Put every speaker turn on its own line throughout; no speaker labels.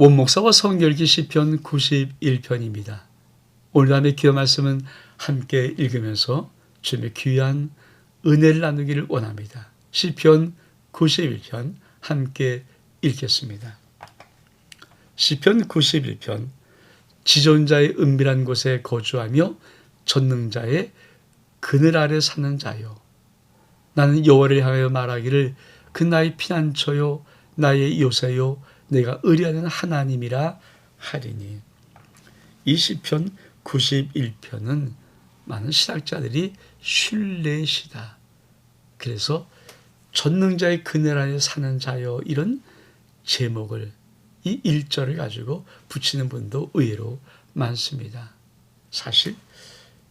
원목사와 성결기 시편 91편입니다. 오늘 밤의 기도 말씀은 함께 읽으면서 주님의 귀한 은혜를 나누기를 원합니다. 시편 91편 함께 읽겠습니다. 시편 91편 지존자의 은밀한 곳에 거주하며 전능자의 그늘 아래 사는 자요 나는 여호와를 향하여 말하기를 그 나의 피난처요 나의 요새요 내가 의뢰하는 하나님이라 하리니 이 시편 91편은 많은 신학자들이 신뢰시다. 그래서 전능자의 그늘 안에 사는 자여 이런 제목을 이 1절을 가지고 붙이는 분도 의외로 많습니다. 사실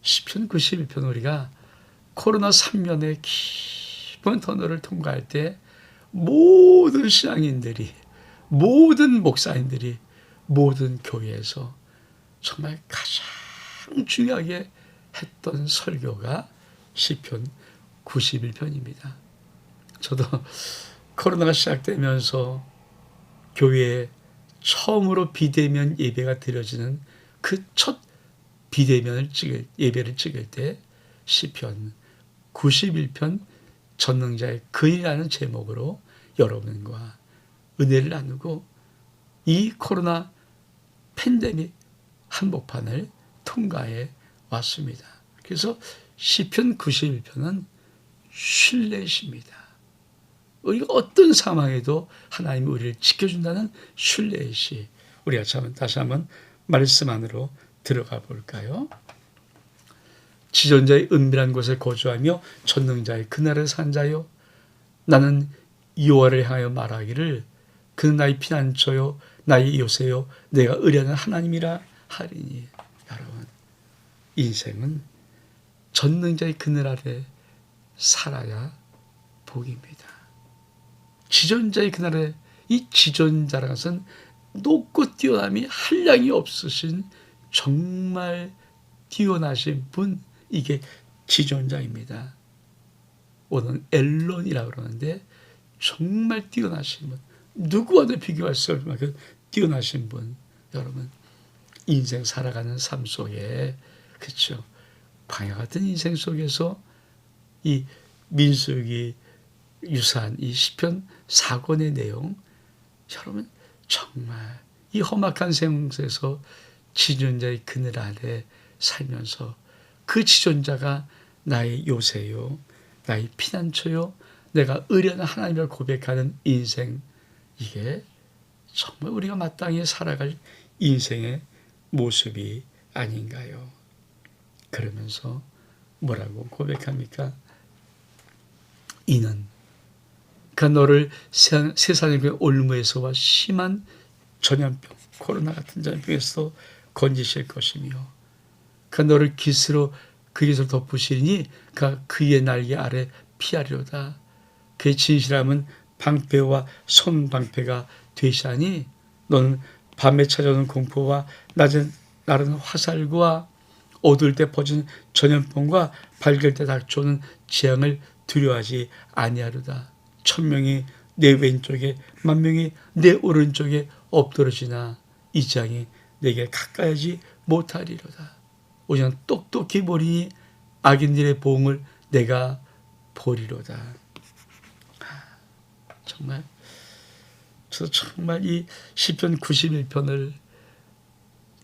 시편 91편 우리가 코로나 3년의 깊은 터널을 통과할 때 모든 신앙인들이 모든 목사님들이 모든 교회에서 정말 가장 중요하게 했던 설교가 시편 91편입니다. 저도 코로나가 시작되면서 교회에 처음으로 비대면 예배가 드려지는 그 첫 비대면을 찍을 예배를 찍을 때 시편 91편 전능자의 근이라는 제목으로 여러분과 은혜를 나누고 이 코로나 팬데믹 한복판을 통과해 왔습니다. 그래서 시편 91편은 신뢰십니다. 우리가 어떤 상황에도 하나님이 우리를 지켜준다는 신뢰의 시. 우리가 참 다시 한번 말씀 안으로 들어가 볼까요? 지존자의 은밀한 곳에 거주하며 전능자의 그날에 산 자요. 나는 여호와를 향하여 말하기를 그는 나의 피난처요 나의 요새요 내가 의뢰하는 하나님이라 하리니 여러분 인생은 전능자의 그늘 아래 살아야 복입니다. 지존자의 그날에 이 지존자라는 것은 높고 뛰어남이 한량이 없으신 정말 뛰어나신 분 이게 지존자입니다. 오늘 엘론이라고 그러는데 정말 뛰어나신 분 누구와도 비교할 수 없을 만큼 뛰어나신 분 여러분 인생 살아가는 삶 속에 그렇죠 광야 같은 인생 속에서 이 민수기 유사한 이 시편 사권의 내용 여러분 정말 이 험악한 세상에서 지존자의 그늘 아래 살면서 그 지존자가 나의 요새요 나의 피난처요 내가 의뢰하는 하나님을 고백하는 인생 이게 정말 우리가 마땅히 살아갈 인생의 모습이 아닌가요? 그러면서 뭐라고 고백합니까? 이는 그 너를 세상의 그 올무에서와 심한 전염병, 코로나 같은 전염병에서 건지실 것이며 그 너를 깃으로 그 깃으로 덮으시니 그 그의 날개 아래 피하리로다. 그의 진실함은 방패와 손방패가 되시하니 너는 밤에 찾아오는 공포와 낮은 날은 화살과 어두울 때 퍼지는 전염병과 밝을 때 닥쳐오는 재앙을 두려워하지 아니하로다. 천명이 내 왼쪽에 만명이 내 오른쪽에 엎드러지나 이 재앙이 내게 가까이지 못하리로다. 오직 똑똑히 보리니 악인들의 보응을 내가 보리로다. 정말. 저 정말 이 시편 91편을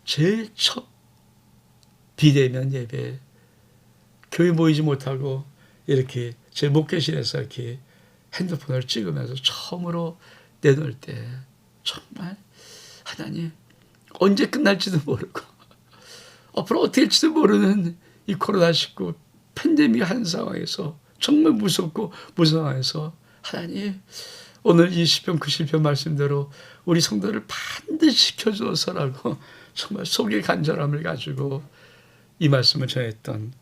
제일 첫 비대면 예배 교회 모이지 못하고 이렇게 제 목회실에서 이렇게 핸드폰을 찍으면서 처음으로 내놓을 때 정말 하나님 언제 끝날지도 모르고 앞으로 어떻게 될지도 모르는 이 코로나19 팬데믹 한 상황에서 정말 무섭고 무상황에서 하나님 오늘 이 시편 90편 말씀대로 우리 성도를 반드시 지켜줘서라고 정말 속의 간절함을 가지고 이 말씀을 전했던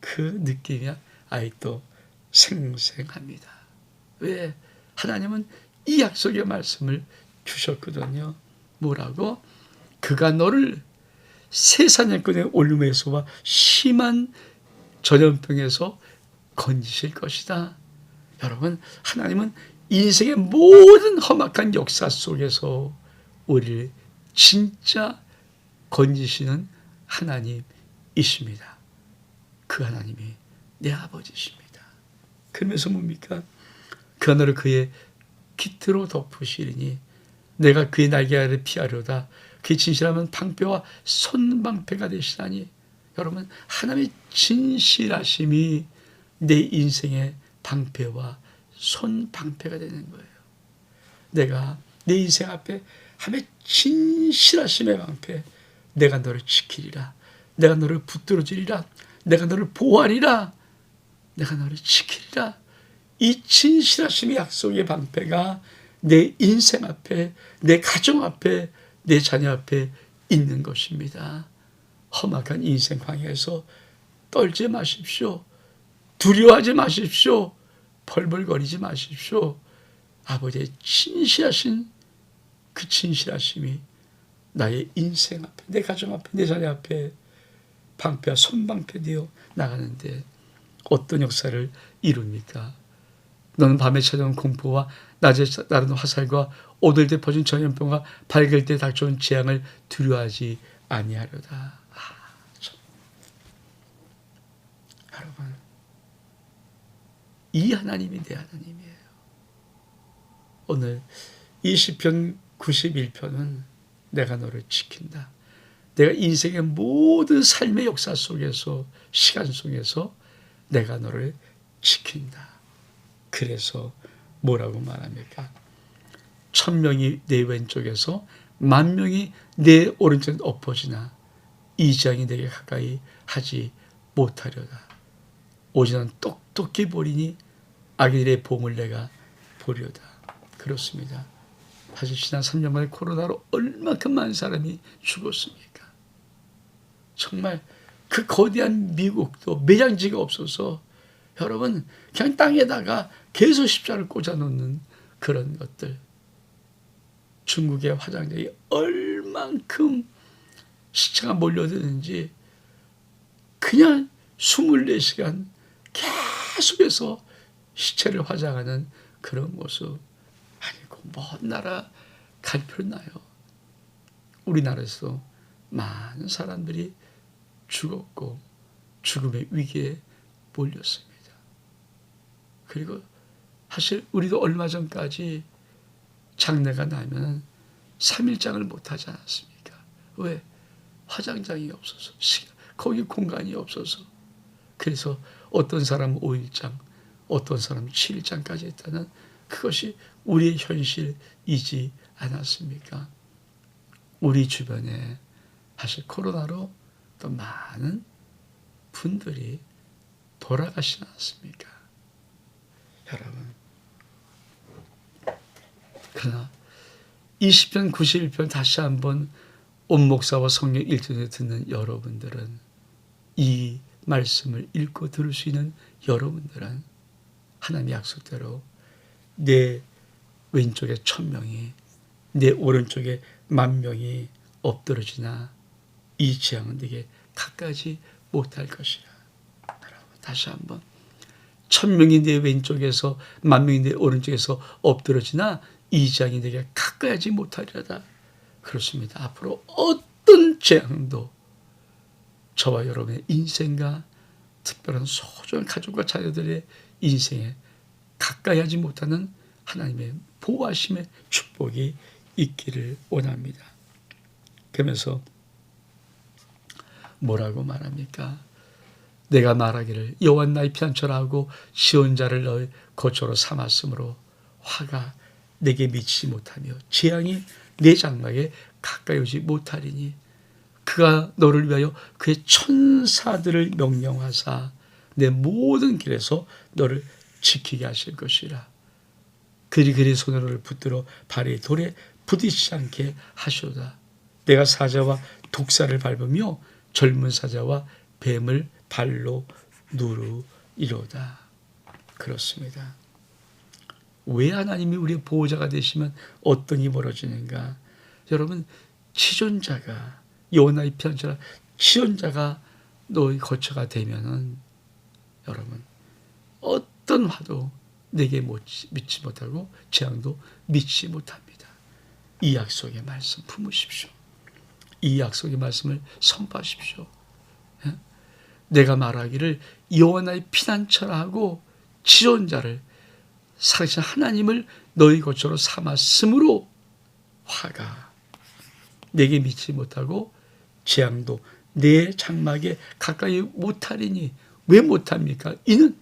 그 느낌이 아직도 생생합니다. 왜? 하나님은 이 약속의 말씀을 주셨거든요. 뭐라고? 그가 너를 세사냥꾼의 올림에서와 심한 전염병에서 건지실 것이다. 여러분, 하나님은 인생의 모든 험악한 역사 속에서 우리를 진짜 건지시는 하나님이십니다. 그 하나님이 내 아버지십니다. 그러면서 뭡니까? 그 하늘을 그의 깃으로 덮으시리니 내가 그의 날개 아래 피하려다 그의 진실하면 방패와 손방패가 되시다니 여러분 하나님의 진실하심이 내 인생의 방패와 손 방패가 되는 거예요. 내가 내 인생 앞에 하나님의 진실하심의 방패 내가 너를 지키리라 내가 너를 붙들어 주리라 내가 너를 보호하리라 내가 너를 지키리라 이 진실하심의 약속의 방패가 내 인생 앞에 내 가정 앞에 내 자녀 앞에 있는 것입니다. 험악한 인생 광야에서 떨지 마십시오. 두려워하지 마십시오. 벌벌거리지 마십시오. 아버지의 진실하신 그 진실하심이 나의 인생 앞에, 내 가정 앞에, 내 자녀 앞에 방패와 손방패 되어 나가는데 어떤 역사를 이룹니까? 너는 밤에 찾아온 공포와 낮에 나르는 화살과 오들때 퍼진 전염병과 밝을 때 닥쳐온 재앙을 두려워하지 아니하려다. 아, 참. 여러분, 이 하나님이 내 하나님이에요. 오늘 이 시편 91편은 내가 너를 지킨다. 내가 인생의 모든 삶의 역사 속에서 시간 속에서 내가 너를 지킨다. 그래서 뭐라고 말합니까? 천 명이 내 왼쪽에서 만 명이 내 오른쪽에 엎어지나 이 지향이 내게 가까이 하지 못하려다. 오지는 똑똑히 보리니 아기들의 보을 내가 보려다. 그렇습니다. 사실 지난 3년 만에 코로나로 얼마큼 많은 사람이 죽었습니까? 정말 그 거대한 미국도 매장지가 없어서 여러분 그냥 땅에다가 계속 십자를 꽂아 놓는 그런 것들. 중국의 화장장이 얼만큼 시체가 몰려드는지 그냥 24시간 계속해서 시체를 화장하는 그런 모습. 아니고 먼 나라 갈 필요 나요. 우리나라에서 많은 사람들이 죽었고 죽음의 위기에 몰렸습니다. 그리고 사실 우리도 얼마 전까지 장례가 나면 3일장을 못하지 않았습니까? 왜? 화장장이 없어서, 거기 공간이 없어서. 그래서 어떤 사람은 5일장, 어떤 사람은 7일장까지 했다는 그것이 우리의 현실이지 않았습니까? 우리 주변에 사실 코로나로 또 많은 분들이 돌아가시지 않았습니까? 여러분. 그러나 20편 91편 다시 한번 온 목사와 성령 일전에 듣는 여러분들은 이 말씀을 읽고 들을 수 있는 여러분들은 하나님의 약속대로 내 왼쪽에 천 명이 내 오른쪽에 만 명이 엎드러지나 이 재앙은 내게 가까이 못할 것이라. 다시 한번 천 명이 내 왼쪽에서 만 명이 내 오른쪽에서 엎드러지나 이 재앙이 내게 가까이 하지 못하리라다. 그렇습니다. 앞으로 어떤 재앙도 저와 여러분의 인생과 특별한 소중한 가족과 자녀들의 인생에 가까이 하지 못하는 하나님의 보호하심의 축복이 있기를 원합니다. 그러면서 뭐라고 말합니까? 내가 말하기를 여호와 나의 피난처라 하고 시온자를 너의 거처로 삼았으므로 화가 내게 미치지 못하며 재앙이 내 장막에 가까이 오지 못하리니 그가 너를 위하여 그의 천사들을 명령하사 내 모든 길에서 너를 지키게 하실 것이라. 그리 그리 손으로 붙들어 발이 돌에 부딪히지 않게 하시오다. 내가 사자와 독사를 밟으며 젊은 사자와 뱀을 발로 누르이로다. 그렇습니다. 왜 하나님이 우리의 보호자가 되시면 어떤 일이 벌어지는가? 여러분 치존자가 요나의 편처럼 치존자가 너의 거처가 되면은 여러분 어떤 화도 내게 미치 못하고 재앙도 미치 못합니다. 이 약속의 말씀 품으십시오. 이 약속의 말씀을 선포하십시오. 예? 내가 말하기를 여호와의 피난처라 하고 지존자를 살아계신 하나님을 너희 고초로 삼았으므로 화가 내게 미치지 못하고 재앙도 내 장막에 가까이 못하리니 왜 못합니까? 이는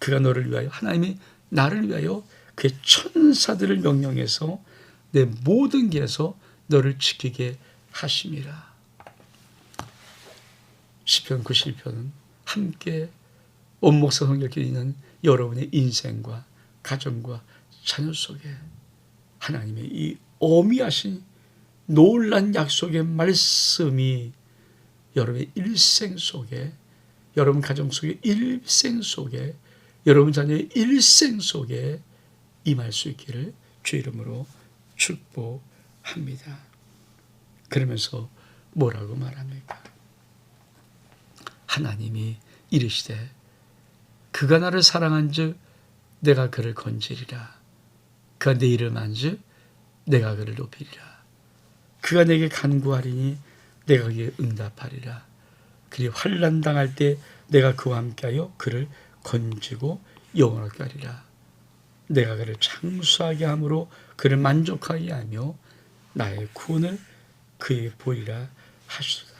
그가 너를 위하여 하나님이 나를 위하여 그의 천사들을 명령해서 내 모든 길에서 너를 지키게 하심이라. 시편 91편은 함께 원목사 성결길 있는 여러분의 인생과 가정과 자녀 속에 하나님의 이 어미하신 놀란 약속의 말씀이 여러분의 일생 속에 여러분 가정 속에 일생 속에 여러분 자녀의 일생 속에 임할 수 있기를 주 이름으로 축복합니다. 그러면서 뭐라고 말합니까? 하나님이 이르시되 그가 나를 사랑한즉 내가 그를 건지리라. 그가 내 이름 안즉 내가 그를 높이리라. 그가 내게 간구하리니 내가 그에게 응답하리라. 그리 환난 당할 때 내가 그와 함께하여 그를 건지고 영원하게 하리라. 내가 그를 장수하게 함으로 그를 만족하게 하며 나의 구원을 그에게 보이라 하시도다.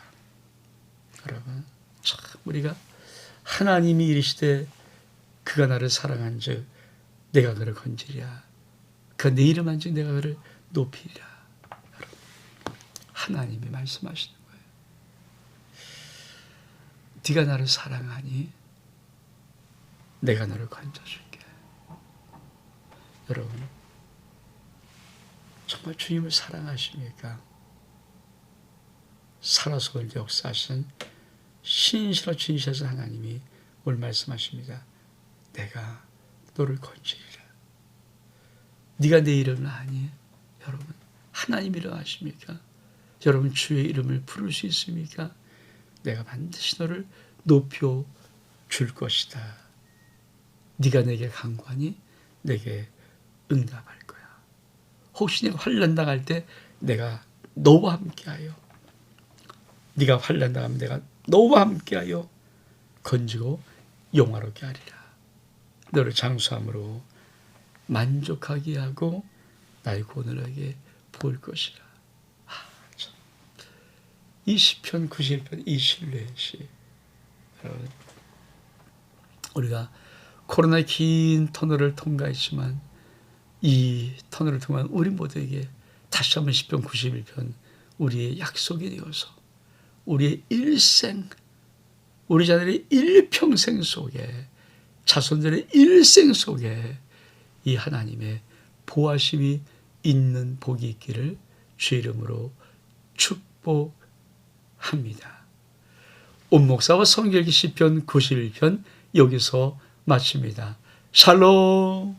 여러분, 참 우리가 하나님이 이르시되 그가 나를 사랑한즉 내가 그를 건지랴. 그가 내 이름 한즉 내가 그를 높이리라. 하나님이 말씀하시는 거예요. 네가 나를 사랑하니 내가 너를 건져줄게. 여러분, 정말 주님을 사랑하십니까? 살아서 그 역사하신 신실하 진실하신 하나님이 오늘 말씀하십니다. 내가 너를 건지리라. 네가 내 이름을 아니? 여러분, 하나님이라 하십니까? 여러분 주의 이름을 부를 수 있습니까? 내가 반드시 너를 높여 줄 것이다. 네가 내게 간구하니 내게 응답할 거야. 혹시 내가 환난 당할 때 내가 너와 함께하여 네가 환난 당하면 내가 너와 함께하여 건지고 영화롭게 하리라. 너를 장수함으로 만족하게 하고 나의 구원을에게 볼 것이라. 아, 참. 이 시편 91편 이 신뢰의 시 여러분 우리가 코로나의 긴 터널을 통과했지만 이 터널을 통한 우리 모두에게 다시 한번 시편 91편 우리의 약속이 되어서 우리의 일생 우리 자들의 일평생 속에 자손들의 일생 속에 이 하나님의 보호하심이 있는 복이 있기를 주 이름으로 축복 합니다. 온목사와 성결기 시편 91편 여기서 마칩니다. 샬롬